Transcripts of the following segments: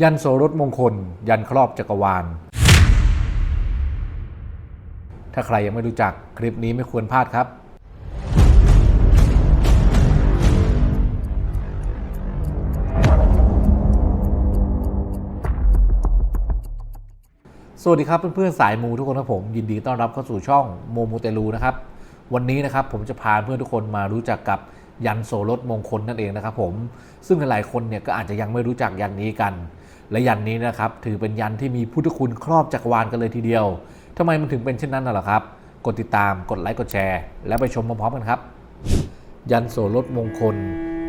ยันโสรถมงคล ยันครอบจักรวาล ถ้าใครยังไม่รู้จักคลิปนี้ไม่ควรพลาดครับ สวัสดีครับเพื่อนๆสายมูทุกคนครับผม ยินดีต้อนรับเข้าสู่ช่องโมมูเตลูนะครับ วันนี้นะครับผมจะพาเพื่อนทุกคนมารู้จักกับยันโสรถมงคลนั่นเองนะครับผมซึ่งหลายๆคนเนี่ยก็อาจจะยังไม่รู้จักยันนี้กัน และยันนี้นะครับถือเป็นยันที่มีพุทธคุณครอบจักรวาลกันเลยทีเดียวทำไมมันถึงเป็นเช่นนั้นน่ะเหรอครับ กดติดตามกดไลค์กดแชร์ และไปชมพร้อมๆกันครับ ยันโสรถมงคล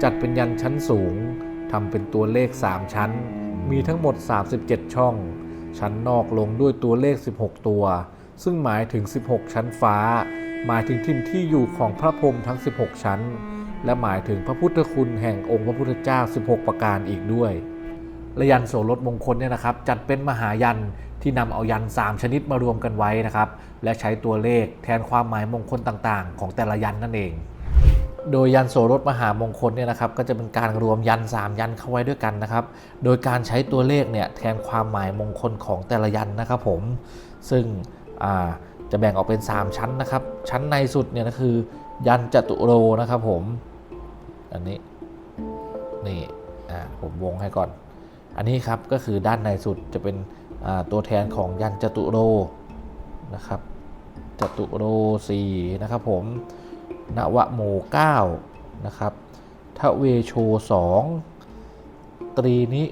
จัดเป็นยันชั้นสูงทำเป็นตัวเลข 3 ชั้น มีทั้งหมด 37 ช่อง ชั้นนอกลงด้วยตัวเลข 16 ตัว ซึ่งหมายถึง 16 ชั้นฟ้า หมายถึงทิ่นที่อยู่ของพระพรหมทั้ง 16 ชั้น และหมายถึงพระพุทธคุณแห่งองค์พระพุทธเจ้า 16 ประการอีกด้วย และยันโสรถมงคลเนี่ยนะครับจัดเป็นมหายันที่นำเอายัน 3 ชนิดมารวมกันไว้นะครับ และใช้ตัวเลขแทนความหมายมงคลต่างๆ ของแต่ละยันนั่นเอง โดยยันโสรถมหามงคลเนี่ยนะครับก็จะเป็นการรวมยัน 3 ยันเข้าไว้ด้วยกันนะครับ โดยการใช้ตัวเลขเนี่ยแทนความหมายมงคลของแต่ละยันนะครับผม ซึ่งจะแบ่งออกเป็น 3 ชั้นนะครับ ชั้นในสุดเนี่ยก็คือ ยันจตุโรนะครับผม อันนี้นี่ผมวงให้ก่อน อันนี้ครับก็คือด้านในสุดจะเป็นตัวแทนของยันจตุโรนะครับจตุโร4นะครับผมนวโม9นะครับทเวโช2ตรีนิ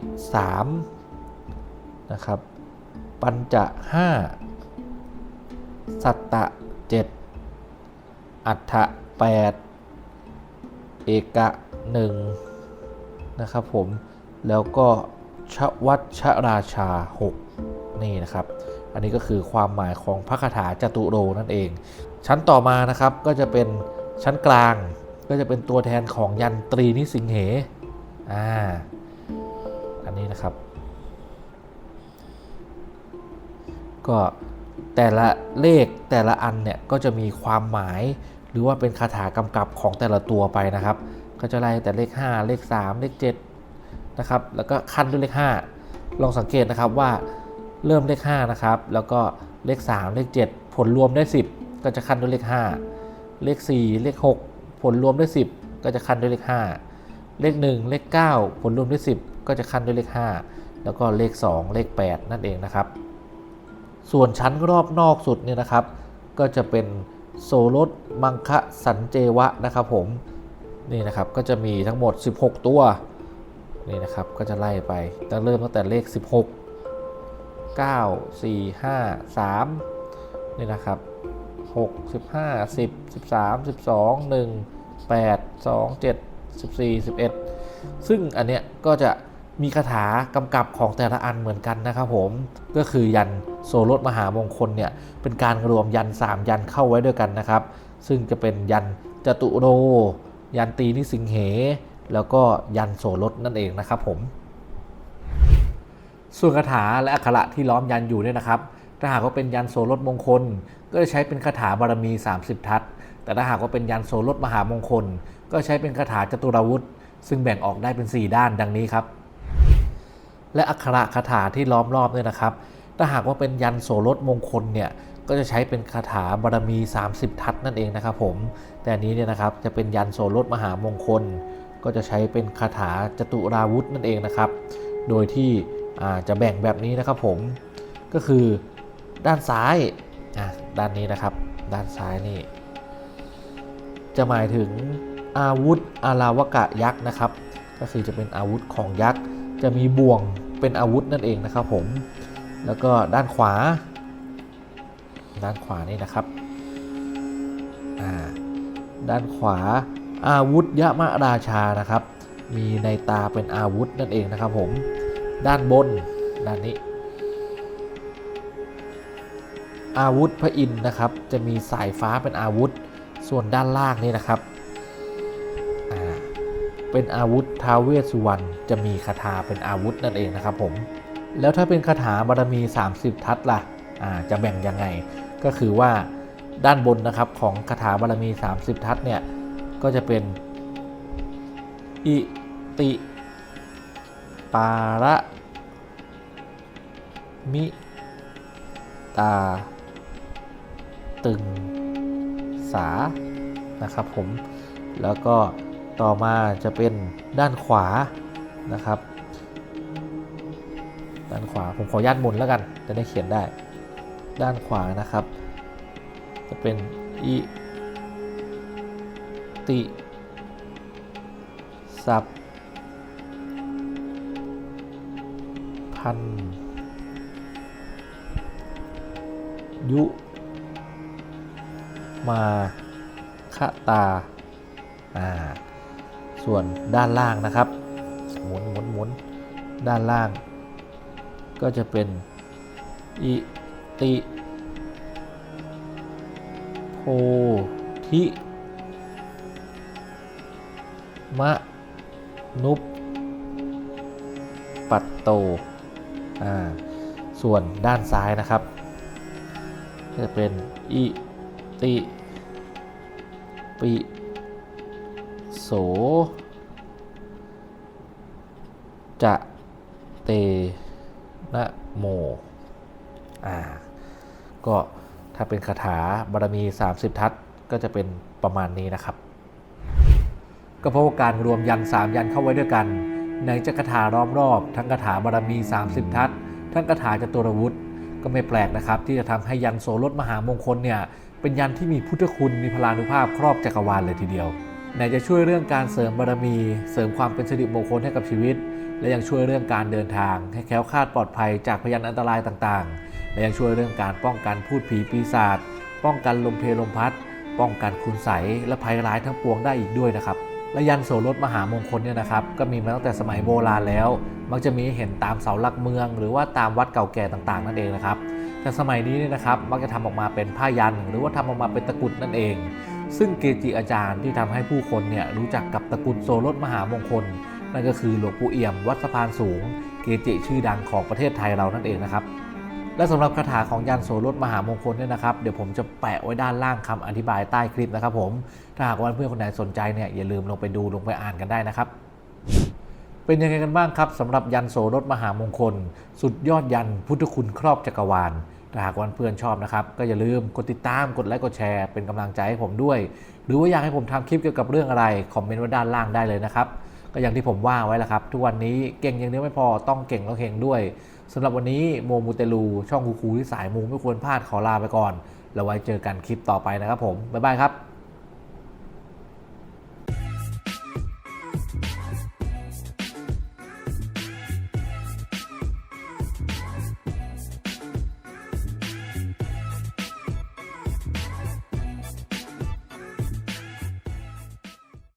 3นะครับปัญจะ5สัตตะ7อัฏฐะ8เอกะ1นะครับผมแล้วก็ ชวัชราชา 6 นี่นะครับ อันนี้ก็คือความหมายของพระคาถาจตุโรนั่นเอง ชั้นต่อมานะครับก็จะเป็นชั้นกลางก็จะเป็นตัวแทนของยันตรีนิสิงเหอ่าอันนี้นะครับ ก็แต่ละเลขแต่ละอันเนี่ยก็จะมีความหมาย หรือว่าเป็นคาถากำกับของแต่ละตัวไปนะครับ ก็จะไล่แต่เลข 5 เลข 3 เลข 7 นะครับแล้วก็ขั้นด้วยเลข 5 ลองสังเกตนะครับว่าเริ่มเลข5นะครับแล้วก็เลข 3 เลข 7 ผลรวมได้ 10 ก็จะขั้นด้วยเลข 5 เลข 4 เลข 6 ผลรวมได้ 10 ก็จะขั้นด้วยเลข 5 เลข 1 เลข 9 ผลรวมได้ 10 ก็จะขั้นด้วยเลข 5 แล้วก็เลข 2 เลข 8 นั่นเองนะครับ ส่วนชั้นรอบนอกสุดเนี่ยนะครับ ก็จะเป็นโซรสมังคะสันเจวะนะครับผมนี่นะครับก็จะมีทั้งหมด 16 ตัว นี่นะครับก็จะไล่ไปตั้งเริ่มตั้งแต่เลข 16 9 4 5 3นี่นะครับ 6 15 10 13 12 1 8 2 7 14 11 ซึ่งอันเนี้ยก็จะมีคาถากำกับของแต่ละอันเหมือนกันนะครับผมก็คือยันโซรสมหามงคลเนี่ยเป็นการรวมยัน 3 ยันเข้าไว้ด้วยกันนะครับ ซึ่งจะเป็นยันจตุโร ยันตีนิสิงเห แล้วก็ยันโสรสนั่นเองนะครับผม ส่วนคาถาและอักขระที่ล้อมยันอยู่เนี่ยนะครับ ถ้าหากว่าเป็นยันโสรสมงคล ก็จะใช้เป็นคาถาบารมี 30 ทัศแต่ถ้าหากว่าเป็นยันโสรสมหามงคล ก็ใช้เป็นคาถาจตุรวุธ ซึ่งแบ่งออกได้เป็น 4 ด้านดังนี้ครับ และอักขระคาถาที่ล้อมรอบเนี่ยนะครับ ถ้าหากว่าเป็นยันโสรสมงคลเนี่ยก็จะใช้เป็นคาถาบารมี 30 ทัศนั่นเองนะครับผม แต่อันนี้เนี่ยนะครับจะเป็นยันโสรสมหามงคล ก็จะใช้เป็นคาถาจตุราวุธนั่นเองนะครับ โดยที่จะแบ่งแบบนี้นะครับผมก็คือด้านซ้ายด้านนี้นะครับ ด้านซ้ายนี่จะหมายถึงอาวุธอาราวกะยักษ์นะครับ ก็คือจะเป็นอาวุธของยักษ์ จะมีบ่วงเป็นอาวุธนั่นเองนะครับผม แล้วก็ด้านขวา ด้านขวานี่นะครับ ด้านขวา อาวุธยะมะราชานะครับ มีในตาเป็นอาวุธนั่นเองนะครับผมด้านบนด้านนี้ อาวุธพระอินทร์นะครับ จะมีสายฟ้าเป็นอาวุธ ส่วนด้านล่างนี่นะครับเป็นอาวุธท้าเวสสุวรรณจะมีคาถาเป็นอาวุธนั่นเองนะครับผมแล้วถ้าเป็นคาถาบารมี 30 ทัศล่ะจะแบ่งยังไง ก็คือว่าด้านบนนะครับของคาถาบารมี 30 ทัศเนี่ย ก็จะเป็น อิติปาระมิตา ตึง สา นะครับผม แล้วก็ต่อมาจะเป็นด้านขวานะครับ ด้านขวาผมขอญาตหมุนแล้วกัน จะได้เขียนได้ ด้านขวานะครับ จะเป็นอิ ติ สับพัน ยุ มาคะตา อ่า ส่วนด้านล่างนะครับ หมุนหมุนหมุนด้านล่าง ก็จะเป็น อิติ โพธิ มะนุปปัตโต อ่า ส่วนด้านซ้ายนะครับจะเป็นอิติปิโสจะเตนะโม อ่า ก็ถ้าเป็นคาถาบารมี 30 ทัศก็จะเป็นประมาณนี้นะครับ ก็เพราะว่าการรวมยัน3ยันเข้าไว้ด้วยกัน ในจะคาถาล้อมรอบ ทั้งคาถาบารมี 30 ทัศทั้งคาถาจตุรวุฒิก็ไม่แปลกนะครับ ที่จะทำให้ยันโสรถมหามงคลเนี่ยเป็นยันที่มีพุทธคุณมีพลานุภาพครอบจักรวาลเลยทีเดียวไหนจะช่วยเรื่องการเสริมบารมี เสริมความเป็นสิริมงคลให้กับชีวิต และยังช่วยเรื่องการเดินทาง ให้แคล้วคลาดปลอดภัยจากพยานอันตรายต่างๆ และยังช่วยเรื่องการป้องกันพูดผีปีศาจป้องกันลมเพลลมพัด ป้องกันคุณใสและภัยร้ายทั้งปวงได้อีกด้วยนะครับ และยันโสรถมหามงคลเนี่ยนะครับก็มีมาตั้งแต่สมัยโบราณแล้ว มักจะมีเห็นตามเสาหลักเมือง หรือว่าตามวัดเก่าแก่ต่างๆ นั่นเองนะครับ แต่สมัยนี้เนี่ยนะครับมักจะทำออกมาเป็นผ้ายัน หรือว่าทำออกมาเป็นตะกรุดนั่นเอง ซึ่งเกจิอาจารย์ที่ทำให้ผู้คนเนี่ยรู้จักกับตะกรุดโสรถมหามงคล นั่นก็คือหลวงปู่เอี่ยม วัดสะพานสูง เกจิชื่อดังของประเทศไทยเรานั่นเองนะครับ และสำหรับคาถาของยันโสรถมหามงคลเนี่ยนะครับ เดี๋ยวผมจะแปะไว้ด้านล่างคำอธิบายใต้คลิปนะครับผม ถ้าหากว่าเพื่อนคนไหนสนใจเนี่ยอย่าลืมลงไปดูลงไปอ่านกันได้นะครับ เป็นยังไงกันบ้างครับสำหรับยันโสรถมหามงคล สุดยอดยันพุทธคุณครอบจักรวาลถ้าหากว่าเพื่อนชอบนะครับ ก็อย่าลืมกดติดตามกดไลค์กดแชร์เป็นกำลังใจให้ผมด้วย หรือว่าอยากให้ผมทำคลิปเกี่ยวกับเรื่องอะไรคอมเมนต์ไว้ด้านล่างได้เลยนะครับก็อย่างที่ผมว่าไว้แล้วครับ ทุกวันนี้เก่งอย่างเดียวไม่พอต้องเก่งแล้วเฮงด้วย สำหรับวันนี้โมมูเตลู ช่องคูคูที่สายมูไม่ควรพลาดขอลาไปก่อน แล้วไว้เจอกันคลิปต่อไปนะครับผม บ๊ายบายครับ